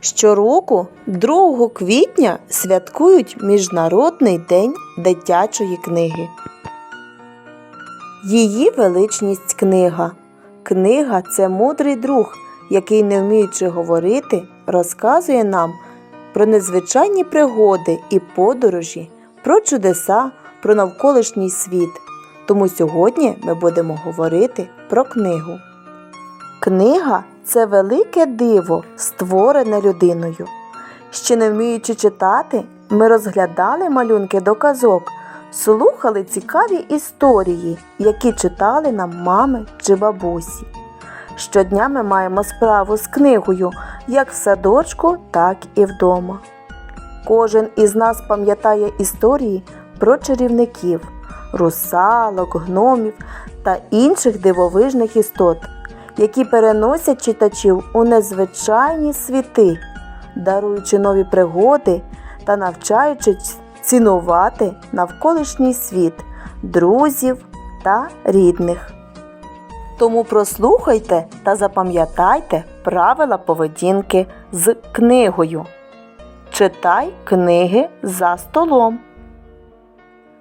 Щороку, 2 квітня, святкують Міжнародний день дитячої книги. Її величність книга. Книга це мудрий друг, який, не вміючи говорити, розказує нам про незвичайні пригоди і подорожі, про чудеса, про навколишній світ. Тому сьогодні ми будемо говорити про книгу. Книга це велике диво, створене людиною. Ще не вміючи читати, ми розглядали малюнки до казок, слухали цікаві історії, які читали нам мами чи бабусі. Щодня ми маємо справу з книгою як в садочку, так і вдома. Кожен із нас пам'ятає історії про чарівників, русалок, гномів та інших дивовижних істот, які переносять читачів у незвичайні світи, даруючи нові пригоди та навчаючи цінувати навколишній світ, друзів та рідних. Тому прослухайте та запам'ятайте правила поведінки з книгою. Читай книги за столом.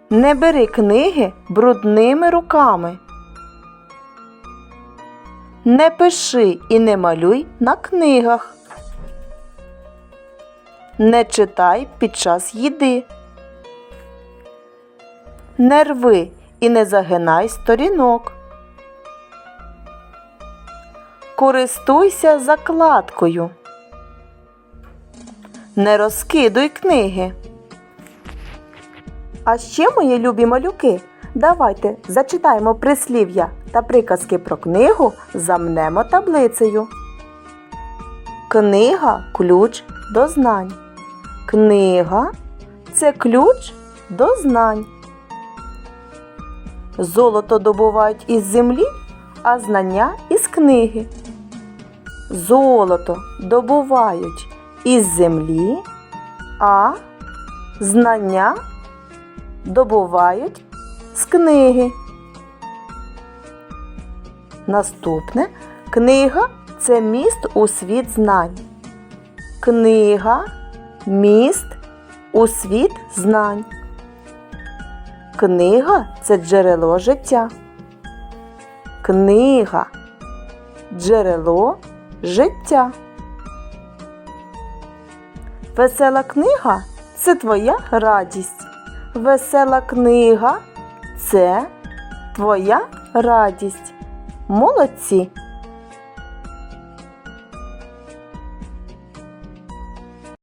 Не бери книги брудними руками. Не пиши і не малюй на книгах. Не читай під час їди. Не рви і не загинай сторінок. Користуйся закладкою. Не розкидуй книги. А ще, мої любі малюки, давайте зачитаємо прислів'я та приказки про книгу замнемо таблицею. Книга ключ до знань. Книга це ключ до знань. Золото добувають із землі, а знання із книги. Золото добувають із землі, а знання добувають з книги. Наступне книга це міст у світ знань. Книга міст у світ знань. Книга це джерело життя. Книга джерело життя. Весела книга це твоя радість. Весела книга це твоя радість. Молодці!